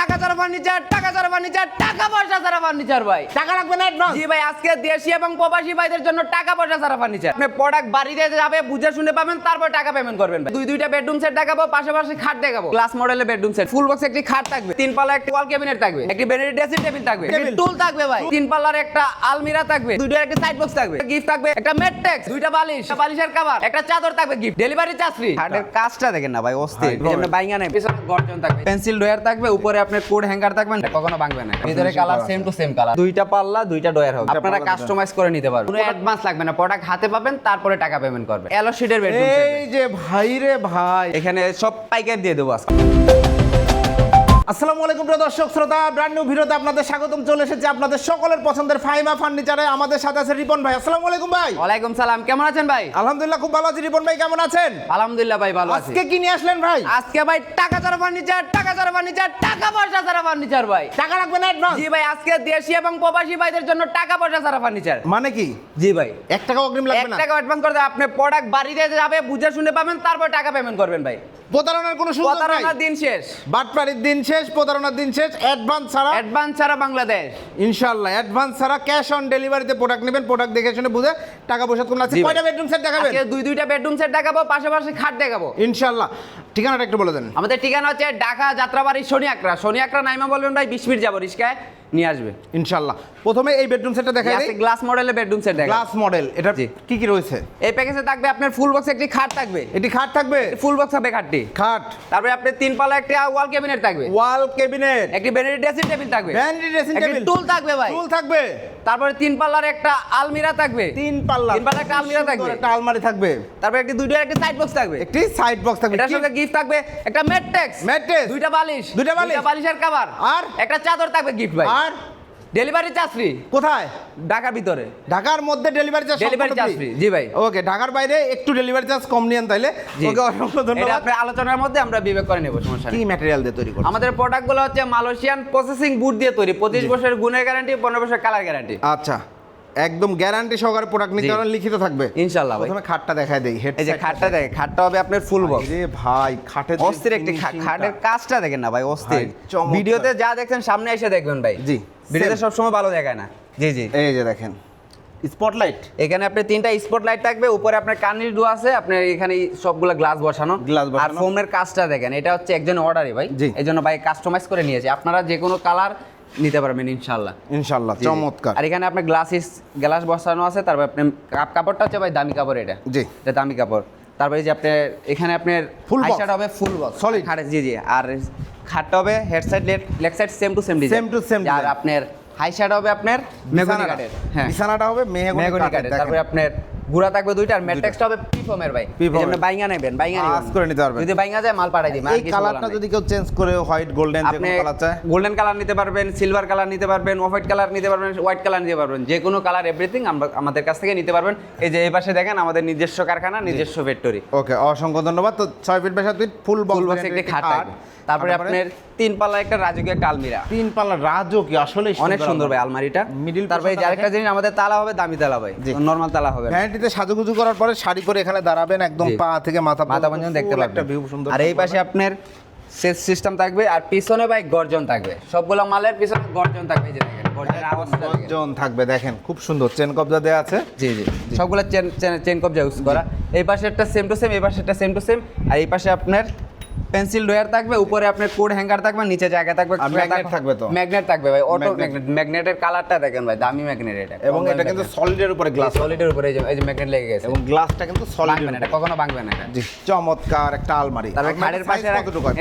টাকা ছাড়া ফার্নিচার টাকা ছাড়া ফার্নিচার টাকা পয়সা ছাড়া ফার্নিচার ভাই। টাকা লাগবে না অ্যাডভান্স জি ভাই আজকে দেশি এবং প্রবাসী ভাইদের জন্য টাকা পয়সা ছাড়া ফার্নিচার আপনি প্রোডাক্ট বাড়িতে যাবে বুঝে শুনে পাবেন তারপর টাকা পেমেন্ট করবেন ভাই। দুই দুইটা বেডরুম সেট দেখাবো পাশাপাশি খাট দেখাবো। গ্লাস মডেলের বেডরুম সেট ফুল বক্স একটি খাট থাকবে তিন পাল্লা একটি ওয়াল ক্যাবিনেট থাকবে একটি বেডের ড্রেসিং টেবিল থাকবে টেবিল। টুল থাকবে ভাই তিন পাল্লার একটা আলমিরা থাকবে দুইটা একটা সাইড বক্স থাকবে গিফট থাকবে একটা দুইটা বালিশ বালিশের কভার একটা চাদর থাকবে গিফট ডেলিভারি চার্জ ফ্রি খাটের কাজটা দেখেন না ভাই অস্থির। বাইঙ্গা নেই পিছনে গর্জন থাকবে। পেন্সিল ডয়ার থাকবে উপরে আপনার কোড হ্যাঙ্গার থাকবে না, কখনো ভাঙবে না। ভিতরে colour same to same colour দুইটা পাল্লা দুইটা ডয়ার হবে। আপনারা কাস্টমাইজ করে নিতে পারবেন। কোনো অ্যাডভান্স লাগবে না প্রোডাক্ট হাতে পাবেন তারপরে টাকা পেমেন্ট করবেন। এলো শিটের বেডরুম এই যে ভাই রে ভাই। এখানে সব পাইকার দিয়ে দেবো আজকে। আসসালামু আলাইকুম প্রিয় দর্শক শ্রোতা ব্র্যান্ড নিউ ভিডিওতে আপনাদের স্বাগতম। চলে এসেছে আপনাদের সকলের পছন্দের ফাইমা ফার্নিচারে। আমাদের সাথে আছে রিপন ভাই। আসসালামু আলাইকুম ভাই। ওয়ালাইকুম সালাম। কেমন আছেন ভাই? আলহামদুলিল্লাহ খুব ভালো আছি। রিপন ভাই কেমন আছেন? আলহামদুলিল্লাহ ভাই ভালো আছি। আজকে কি নিয়ে আসলেন ভাই? আজকে ভাই টাকা ছাড়া ফার্নিচার টাকা ছাড়া ফার্নিচার টাকা পয়সা ছাড়া ফার্নিচার ভাই। টাকা লাগবে না অ্যাডভান্স জি ভাই আজকে দেশি এবং প্রবাসী ভাইদের জন্য টাকা পয়সা ছাড়া ফার্নিচার। মানে কি? জি ভাই। এক টাকা অগ্রিম লাগবে এক না? টাকা অ্যাডভান্স করতে আপনি প্রোডাক্ট বাড়িতে যাবে বুঝে শুনে পাবেন তারপর টাকা পেমেন্ট করবেন ভাই। প্রতারণার কোনো সুযোগ নাই? প্রতারণার দিন শেষ। বাটপাড়ির দিন শেষ? প্রতারণার দিন শেষ অ্যাডভান্স ছাড়া অ্যাডভান্স ছাড়া বাংলাদেশ। ইনশাআল্লাহ অ্যাডভান্স ছাড়া ক্যাশ অন ডেলিভারিতে প্রোডাক্ট নেবেন প্রোডাক্ট দেখে শুনে বুঝে টাকা পয়সা কোন আছে। কয়টা বেডরুম সেট দেখাবেন? দুই দুইটা বেডরুম সেট দেখাবো পাশাপাশি খাট দেখাবো। ইনশাআল্লাহ। ঠিকানাটা একটু বলে দেন। আমাদের ঠিকানা হচ্ছে ঢাকা যাত্রাবাড়ি শনিয়াকরা। শনিয়াকরা নাইমা বলবেন ভাই বিশ মিনিট যাব রিস্কায়। নিয়ে আসবে। ইনশাআল্লাহ প্রথমে এই বেডরুম সেটটা দেখাই দিই। গ্লাস মডেলের বেডরুম সেট দেখা গ্লাস মডেল এটা। কি কি রয়েছে? এই প্যাকেজে থাকবে আপনার ফুল বক্স একটি খাট থাকবে। এটি খাট থাকবে? ফুল বক্স হবে খাটটি। খাট। তারপরে আপনার তিন পাল্লা একটি ওয়াল ক্যাবিনেট থাকবে। ওয়াল ক্যাবিনেট একটি বেডের ড্রেসিং টেবিল থাকবে। ভ্যানিটি ড্রেসিং একটি টেবিল টুল থাকবে ভাই। টুল থাকবে। তারপরে তিন পাল্লার একটা আলমিরা থাকবে। তিন পাল্লা তিন পাল্লা একটা আলমিরা থাকবে। একটা আলমারি থাকবে। তারপরে একটি দুইটা একটা সাইড বক্স থাকবে। একটি সাইড বক্স থাকবে। এটার সঙ্গে গিফট থাকবে একটা ম্যাট্রেক্স Mattress? দুইটা বালিশ। দুইটা বালিশ? বালিশের কভার আর? একটা চাদর থাকবে গিফট ভাই। আর ডেলিভারি চার্জ ফ্রি কোথায়? ঢাকার ভিতরে। ঢাকার মধ্যে delivery charge delivery charge free জি ভাই। ওকে ঢাকার বাইরে একটু ডেলিভারি চার্জ কম নিয়েন তাইলে। ওকে অসংখ্য এটা ধন্যবাদ। আপনার আলোচনার মধ্যে আমরা বিবেক করে নেব সমস্যা কি ম্যাটেরিয়াল দিয়ে তৈরি করছেন? আমাদের প্রোডাক্টগুলো হচ্ছে মালয়েশিয়ান প্রসেসিং বুট দিয়ে তৈরি পঁচিশ বছরের গুণের গ্যারান্টি 15 বছরের কালার গ্যারান্টি আচ্ছা। একদম গ্যারান্টি সহকারে প্রোডাক্ট নিতে পারেন লিখিত থাকবে। ইনশাল্লাহ ভাই। প্রথমে খাটটা দেখায় দেই হেড এই যে খাটটা দেখে খাটটা হবে আপনার ফুল বক্স রে ভাই খাটের অস্থির একটি খাটের কাজটা দেখেন না ভাই অস্থির। ভিডিওতে যা দেখছেন সামনে এসে দেখবেন ভাই। জি, ভিডিওতে same। সবসময় ভালো দেখায় না। জি জি। এই যে দেখেন। স্পটলাইট এখানে আপনি তিনটা স্পট লাইট থাকবে উপরে আপনার কার্নিশ ডো আছে আপনার এখানে সবগুলা গ্লাস বসানো। গ্লাস বসানো। আর ফোমের কাজটা দেখেন এটা হচ্ছে একজন অর্ডারই ভাই। এই জন্য ভাই কাস্টমাইজ করে নিয়েছে। আপনারা যে কোনো কালার নিতে পারবেন ইনশাল্লাহ জি। চমৎকার। আর এখানে আপনার গ্লাসিস গ্লাস বসানো আছে তারপর আপনি কাপ- কাপড়টা হচ্ছে ভাই দামি কাপড় এটা। জি। এটা দামি কাপড়। তারপরে যে আপনার এখানে আপনার ফুল? হাইশাট হবে ফুল বক্স Solid? খাটে জি জি। আর খাটটা হবে head side leg side same to same design Same to same আর। আপনার হাইশাট হবে আপনার মেগুনি বিছানাটা কাঠের। হ্যাঁ। বিছানাটা হবে মেহগনি মেহগনি কাঠের তারপরে আপনার গুড়া থাকবে দুইটা আর ম্যাট্রিক্সটা হবে পিফমের ভাই। P-foam এর। আপনি বাইঙ্গা নেবেন বাইঙ্গা নেবেন। করে নিতে পারবেন। যদি বাইঙ্গা যায় মাল পাঠাই দিবেন এই কালারটা যদি কেউ চেঞ্জ করে হোয়াইট গোল্ডেন যে কোনো কালার চায়। গোল্ডেন কালার নিতে পারবেন সিলভার কালার নিতে পারবেন অফ হোয়াইট কালার নিতে পারবেন হোয়াইট কালার নিতে পারবেন যে কোনো কালার এভরিথিং আমরা আমাদের কাছ থেকে নিতে পারবেন। এই যে এই পাশে দেখেন আমাদের নিজস্ব কারখানা নিজস্ব ফ্যাক্টরি ওকে অসংখ্য ধন্যবাদ। তো ছয় ফিট বাই সাত ফিট ফুল বক্স একটি খাট থাকবে। তারপরে আপনার তিন পাল্লা একটা রাজকীয় একটা আলমিরা। তিন পাল্লা রাজও কি আসলে অনেক সুন্দর ভাই আলমারিটা। Middle তারপরে আরেকটা জিনিস আমাদের তালা হবে দামি তালা ভাই। নরমাল তালা হবে। না। ভ্যানিটিতে সাজুগুজু করার পরে শাড়ি পরে এখানে দাঁড়াবেন একদম পা থেকে মাথা মাথা পর্যন্ত দেখতে পাবেন একটা ভিউ সুন্দর আর এই পাশে আপনার সেস সিস্টেম থাকবে আর পিছনে ভাই গর্জন থাকবে। সবগুলো মালের পিছনে গর্জন থাকবে যে দেখেন দেখেন। থাকবে দেখেন খুব সুন্দর। চেন কবজা দেওয়া আছে। জি জি সবগুলো চেন চেন কবজা ইউজ করা। এই পাশে একটা সেম টু সেম এই পাশে একটা সেম টু সেম আর এই পাশে আপনার পেন্সিল ডয়ার থাকবে উপরে আপনার কোড হ্যাঙ্গার থাকবে নিচে জায়গা থাকবে ম্যাগনেট থাকবে তো? ম্যাগনেট থাকবে ভাই অটো। ম্যাগনেট। ম্যাগনেটের কালারটা দেখেন ভাই দামি ম্যাগনেট এটা। এবং এটা কিন্তু সলিডের উপরে গ্লাস সলিডের উপরে এই যে ম্যাগনেট লেগে গেছে। এবং গ্লাসটা কিন্তু সলিড না এটা কখনো ভাঙবে না এটা। জি চমৎকার একটা আলমারি। তারপরে খাটের পাশে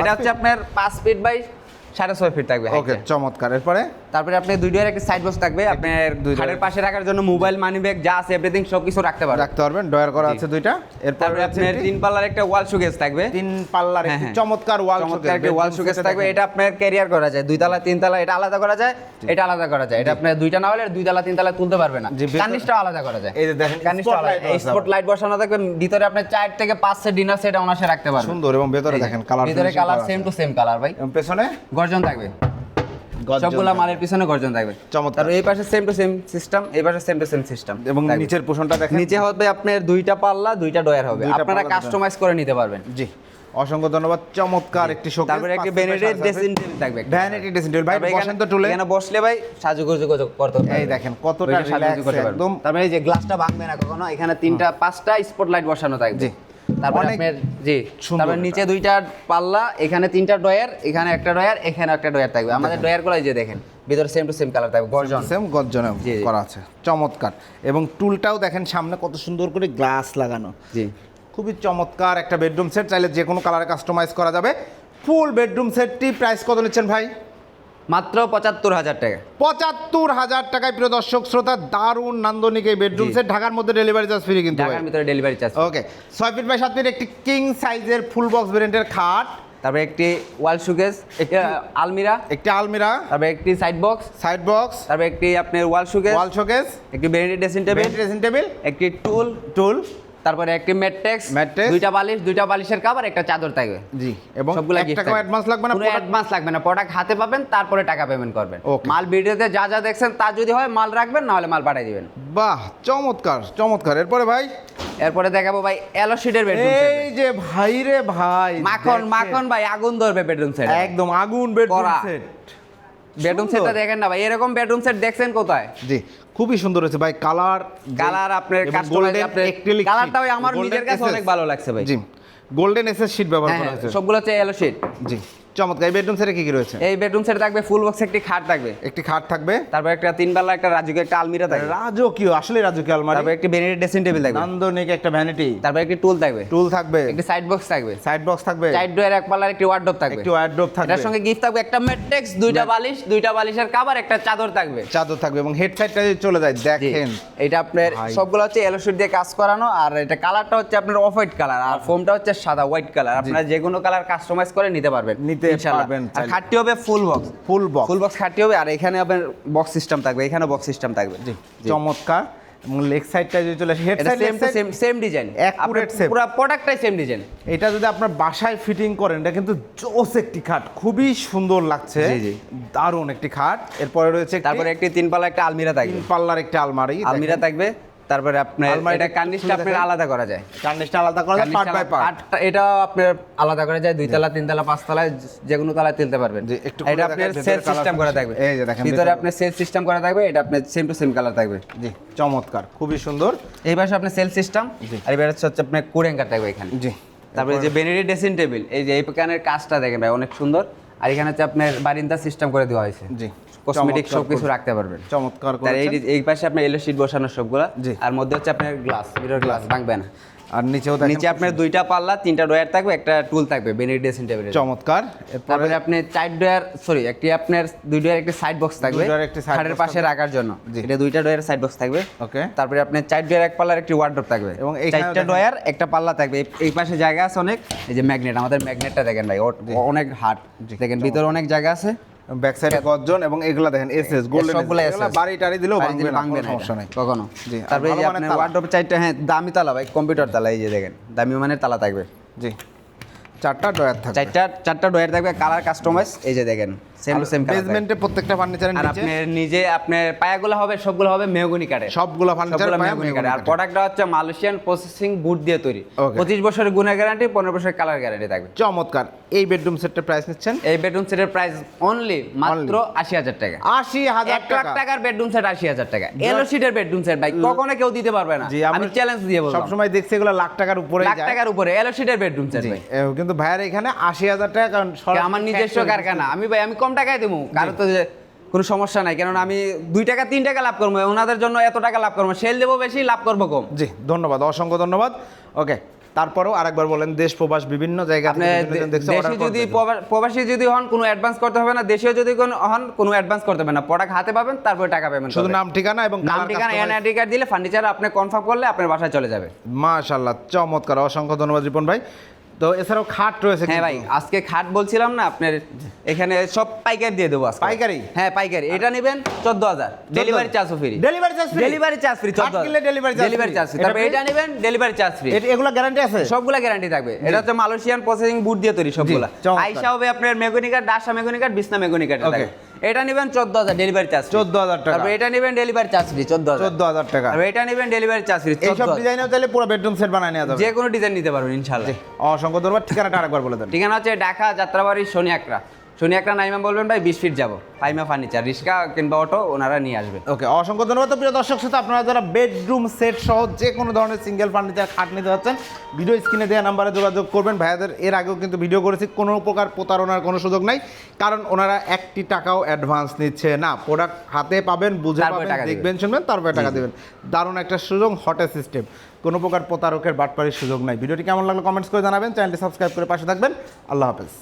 এটা হচ্ছে আপনার 5 ফিট বাই সাড়ে ছয় ফিট থাকবে ওকে চমৎকার। এরপরে? তারপরে আপনি দুই ডোয়ার একটা সাইড বক্স থাকবে। আপনার দুই খাটের পাশে রাখার জন্য মোবাইল মানি ব্যাগ যা আছে এভরিথিং সব কিছু রাখতে পারবেন। রাখতে পারবেন। ডয়ার করা আছে দুইটা। এরপরে আপনার তিন পাল্লার একটা ওয়াল শোকেস থাকবে। তিন পাল্লার হ্যাঁ, একটি হ্যাঁ। চমৎকার ওয়াল চমৎকার একটা ওয়াল শোকেস থাকবে। এটা আপনার ক্যারিয়ার করা যায়। দুই তালা তিন তালা এটা আলাদা করা যায়? এটা আলাদা করা যায়। এটা আপনার দুইটা না হলে দুই তালা তিন তালা তুলতে পারবে না। কার্নিশটা আলাদা করা যায়। এই যে দেখেন কার্নিশটা স্পট লাইট বসানো থাকবে। ভিতরে আপনার চার থেকে পাঁচ সেট ডিনার সেট অনাসে রাখতে পারবেন। সুন্দর এবং ভেতরে দেখেন কালার ভিতরে colour same to same colour ভাই। পেছনে? গর্জন থাকবে। সবগুলা মালের পিছনে গর্জন থাকবে। চমৎকার। এই পাশে সেম টু সেম সিস্টেম এই পাশে সেম টু সেম সিস্টেম এবং নিচের পোষণটা দেখেন। নিচে হবে আপনার দুইটা পাল্লা দুইটা ডয়ার হবে। আপনারা কাস্টমাইজ করে নিতে পারবেন। জি। অসংখ্য ধন্যবাদ। চমৎকার একটি শোকেস তারপরে একটি ভ্যানিটি ড্রেসিং টেবিল থাকবে ভ্যানিটি ড্রেসিং টেবিল ভাই বসেন তো টুলে। এখানে বসলে ভাই সাজুগুজু করতে-। এই দেখেন কতটা করতে একদম তারপরে এই যে গ্লাসটা ভাঙবে না কখনো এখানে তিনটা পাঁচটা স্পট লাইট বসানো থাকবে। জি। তারপরে আপনার জি সুন্দর নিচে দুইটা পাল্লা এখানে তিনটা ডয়ার এখানে একটা ডয়ার এখানে একটা ডয়ার থাকবে। আমাদের ডয়ারগুলো যে দেখেন ভিতরে সেম টু সেম কালার থাকবে গর্জন। সেম গর্জনে। করা আছে চমৎকার। এবং টুলটাও দেখেন সামনে কত সুন্দর করে গ্লাস লাগানো। জি। খুবই চমৎকার একটা বেডরুম সেট চাইলে যে কোনো কালারে কাস্টমাইজ করা যাবে। ফুল বেডরুম সেটটি প্রাইস কত নিচ্ছেন ভাই? মাত্র পঁচাত্তর হাজার টাকা। পঁচাত্তর হাজার টাকায় প্রিয় দর্শক শ্রোতা দারুণ নান্দনিক এই বেডরুম। সেট ঢাকার মধ্যে ডেলিভারি চার্জ ফ্রি কিন্তু ঢাকার ভিতরে ডেলিভারি চার্জ ওকে ছয় ফিট বাই সাত ফিট একটি কিং সাইজের ফুল বক্স ভেরিয়েন্টের খাট। তারপরে একটি ওয়াল সুকেস একটি আলমিরা। একটি আলমিরা। তারপরে একটি সাইড বক্স সাইড বক্স তারপরে একটি আপনার ওয়াল সুকেস ওয়াল শোকেস একটি vanity dressing table dressing table একটি টুল টুল তারপরে একটি ম্যাট্রেক্স Matrix। দুইটা বালিশ দুইটা বালিশের কাভার একটা চাদর থাকবে। জি এবং সবগুলা এক gift অ্যাডভান্স লাগবে না product- অ্যাডভান্স লাগবে না প্রোডাক্ট হাতে পাবেন তারপরে টাকা পেমেন্ট করবেন. মাল ভিডিওতে যা যা দেখছেন তা যদি হয় মাল রাখবেন না হলে মাল পাঠিয়ে দিবেন। বাহ চমৎকার চমৎকার। এরপরে ভাই? এরপরে দেখাবো ভাই এলো শিটের বেডরুম এই যে ভাই রে ভাই মাখন মাখন ভাই আগুন ধরবে বেডরুম সেট একদম আগুন বেডরুম। সেট বেডরুম সেটটা দেখেন না ভাই এরকম বেডরুম সেট দেখছেন কোথায়? জি খুবই সুন্দর হয়েছে ভাই কালার কালার আপনার কাস্টমাইজ আপনার কালারটা ভাই আমার নিজের কাছে অনেক ভালো লাগছে ভাই। জি গোল্ডেন এসএস শীট ব্যবহার হ্যাঁ করা হ্যাঁ, হয়েছে। সবগুলো হচ্ছে এলো শীট জি। চমৎকার এই বেডরুম সেটে কি কি রয়েছে? এই বেডরুম সেট থাকবে ফুল বক্স একটি খাট থাকবে। একটি খাট থাকবে। তারপর একটা তিন পাল্লা একটা রাজুকে একটা আলমিরা থাকবে। রাজকীয় আসলে রাজকীয় আলমারি। তারপর একটি ভ্যানিটি ড্রেসিং টেবিল থাকবে। নান্দনিক একটা ভ্যানিটি তারপর একটি টুল থাকবে। টুল থাকবে। একটি সাইড বক্স থাকবে। সাইড বক্স থাকবে। সাইড ডোয়ের এক পাল্লার একটি ওয়ার্ডরোব থাকবে। একটি ওয়ার্ড্রোব থাকবে। এটার সঙ্গে গিফট থাকবে একটা ম্যাট্রিক্স দুইটা বালিশ দুইটা বালিশের কাভার একটা চাদর থাকবে। চাদর থাকবে এবং হেড সাইডটা যদি চলে যায় দেখেন। এটা আপনার। সবগুলো হচ্ছে এলো শিট দিয়ে কাজ করানো আর এটা কালারটা হচ্ছে আপনার অফ হোয়াইট কালার আর ফোমটা হচ্ছে সাদা হোয়াইট কালার আপনারা যে কোনো কালার কাস্টমাইজ করে নিতে পারবেন। নিতে ইনশাআল্লাহ। পারবেন আর খাটটি হবে full box full box full box খাটটি হবে আর এখানে আপনার বক্স সিস্টেম থাকবে এখানে বক্স সিস্টেম থাকবে। জি চমৎকার। এবং লেগ সাইডটা যদি চলে আসে head side same same same design Accurate same। পুরো প্রোডাক্টটাই সেম ডিজাইন এটা যদি আপনার বাসায় ফিটিং করেন এটা কিন্তু জোস একটি খাট। খুবই সুন্দর লাগছে। দারুণ একটি খাট। এরপরে রয়েছে তারপরে একটি তিন পাল্লা একটা আলমিরা থাকবে। তিন পাল্লার একটি আলমারি আলমিরা থাকবে। তারপরে আপনার এটা কার্নিশটা আপনার আলাদা করা যায়। কার্নিশটা আলাদা করা যায় পার্ট বাই পার্ট। এটা আপনার আলাদা করা যায় দুই তলা তিন তলা পাঁচ তলায় যে কোনো তলায় তুলতে পারবেন। একটু এটা আপনার সেল সিস্টেম করা থাকবে। এই যে দেখেন, ভিতরে আপনার সেল সিস্টেম করা থাকবে এটা আপনার সেম টু সেম কালার থাকবে। জি চমৎকার খুবই সুন্দর। এই পাশে আপনার সেল সিস্টেম আর এবার হচ্ছে আপনার কোড অ্যাঙ্কার থাকবে এখানে। জি। তারপরে যে বেনেডি ড্রেসিং টেবিল এই যে এই কানের কাজটা দেখেন ভাই অনেক সুন্দর। আর এখানে হচ্ছে আপনার বারিন্দা সিস্টেম করে দেওয়া হয়েছে। জি। কসমেটিক চমৎকার সব কিছু রাখতে পারবেন। চমৎকার তার এই এই পাশে আপনার এলো শিট বসানো সবগুলা। আর মধ্যে হচ্ছে আপনার গ্লাস মিরর গ্লাস ভাঙবে না। আর নিচেও নিচে আপনার দুইটা পাল্লা তিনটা ডয়ার থাকবে একটা টুল থাকবে বেনেডি ড্রেসিং টেবিলের চমৎকার। তারপরে আপনি চার ডয়ার সরি একটি আপনার দুই ডয়ার একটা সাইড বক্স থাকবে ডয়ার একটি খাটের পাশে রাখার জন্য। এটা দুইটা ডয়ার সাইড বক্স থাকবে। ওকে। তারপরে আপনি চার ডয়ার এক পাল্লার একটি ওয়ার্ডরোব থাকবে। এবং এই চারটা ডয়ার একটা পাল্লা থাকবে। এই- পাশে জায়গা আছে অনেক এই যে ম্যাগনেট আমাদের ম্যাগনেটটা দেখেন ভাই ও- অনেক হার্ড দেখেন ভিতরে অনেক জায়গা আছে। ব্যাক সাইডে গর্জন এবং এগুলা দেখেন এসএস গোল্ডেন সবগুলো বাড়ি টাড়ি দিলেও ভাঙবে দিলে না কোনো সমস্যা নাই। কখনো। জি, তারপরে যে আপনার ওয়ার্ডরোব চারটা হ্যাঁ দামি তালা ভাই কম্পিউটার তালা এই যে দেখেন দামি মানের তালা থাকবে। জি চারটা ডয়ার থাকবে। চারটা চারটা ডয়ার থাকবে কালার কাস্টমাইজ এই যে দেখেন। সেম টু সেম বেসমেন্টে প্রত্যেকটা ফার্নিচারের নিচে? নিজে আপনার পায়াগুলো হবে সবগুলো হবে মেহগনি কাঠের। সবগুলো ফার্নিচার মেহগনি কাঠের। আর প্রোডাক্টটা হচ্ছে মালয়েশিয়ান প্রসেসিং বুট দিয়ে তৈরি। Okay. পঁচিশ বছরের গুণের গ্যারান্টি পনেরো বছরের কালার গ্যারান্টি থাকবে। চমৎকার। এই বেডরুম প্রাইস নিচ্ছেন? এই বেডরুম সেটের প্রাইস অনলি মাত্র আশি হাজার টাকা। আশি হাজার এক লাখ টাকা। টাকার বেডরুম সেট আশি হাজার টাকা। এলো বেডরুম সেট ভাই কখনো কেউ দিতে পারবে না। আমি চ্যালেঞ্জ দিয়ে বললাম। সবসময় দেখছি এগুলো লাখ টাকার উপরে লাখ টাকার উপরে এলো সিটের বেডরুম সেট ভাই। কিন্তু ভাইয়ার এখানে আশি হাজার টাকা কারণ আমার নিজস্ব কারখানা। আমি ভাই আমি কম টাকায় দেবো। কারণ তো যে কোনো সমস্যা নাই কারণ আমি দুই টাকা তিন টাকা লাভ করব ওনাদের জন্য এত টাকা লাভ করব সেল দেবো বেশি লাভ করব কম। জি ধন্যবাদ অসংখ্য ধন্যবাদ। ওকে তারপরেও আরেকবার বলেন দেশ প্রবাস বিভিন্ন জায়গা দেশে যদি প্রবাসী যদি হন কোনো অ্যাডভান্স করতে হবে না দেশীয় যদি কোনো হন কোনো অ্যাডভান্স করতে হবে না। প্রোডাক্ট হাতে পাবেন তারপরে টাকা পেমেন্ট শুধু নাম ঠিকানা এবং নাম ঠিকানা এনআইডি কার্ড দিলে ফার্নিচার আপনি কনফার্ম করলে আপনার বাসায় চলে যাবে। মাশাল্লাহ চমৎকার অসংখ্য ধন্যবাদ রিপন ভাই। তো এছাড়াও খাট রয়েছে হ্যাঁ ভাই আজকে খাট বলছিলাম না আপনার এখানে সব পাইকারি দিয়ে দেবো পাইকারি? হ্যাঁ পাইকারি। এটা নেবেন চোদ্দ হাজার। ডেলিভারি চার্জও free delivery charge delivery charge free delivery charge delivery charge free তারপরে এটা নেবেন ডেলিভারি চার্জ ফ্রি এগুলো গ্যারান্টি আছে? সবগুলা গ্যারান্টি থাকবে। এটা হচ্ছে মালয়েশিয়ান প্রসেসিং বুট দিয়ে তৈরি সবগুলা। আইসা হবে আপনার মেগুনি কার্ড ডাসা মেগুনি কার্ড বিছনা মেগুনি কার্ড ওকে এটা নেবেন চোদ্দ হাজার ডেলিভারি চার্জ চোদ্দ হাজার টাকা। এটা নেবেন ডেলিভারি চার্জ ফ্রি চোদ্দ হাজার। চোদ্দ হাজার টাকা। এটা নেবেন ডেলিভারি চার্জ ফ্রি এইসব ডিজাইনেও তাহলে পুরো বেডরুম সেট বানায় নেওয়া যাবে। যে কোনো ডিজাইন নিতে পারবেন ইনশাল্লাহ অসংখ্য ধন্যবাদ। ঠিকানাটা আরেকবার বলে দেন। ঠিকানা হচ্ছে ঢাকা যাত্রাবাড়ি শনি একরা শনি একটা নাইমা বলবেন ভাই বিশ ফিট যাব। ফাইমা ফার্নিচার রিক্সা কিংবা অটো ওনারা নিয়ে আসবেন ওকে অসংখ্য ধন্যবাদ। তো প্রিয় দর্শক সাথে আপনারা যারা বেডরুম সেট সহ যে কোনো ধরনের সিঙ্গেল ফার্নিচার খাট নিতে যাচ্ছেন ভিডিও স্ক্রিনে দেওয়া নাম্বারে যোগাযোগ করবেন। ভাইয়াদের এর আগেও কিন্তু ভিডিও করেছি কোনো প্রকার প্রতারণার কোনো সুযোগ নাই কারণ ওনারা একটি টাকাও অ্যাডভান্স নিচ্ছে না। প্রোডাক্ট হাতে পাবেন বুঝে পাবেন দেখবেন শুনবেন তারপরে টাকা দেবেন। দারুণ একটা সুযোগ হটের সিস্টেম কোনো প্রকার প্রতারকের বাটপাড়ির সুযোগ নাই। ভিডিওটি কেমন লাগল কমেন্টস করে জানাবেন। চ্যানেলটি সাবস্ক্রাইব করে পাশে থাকবেন। আল্লাহ হাফেজ।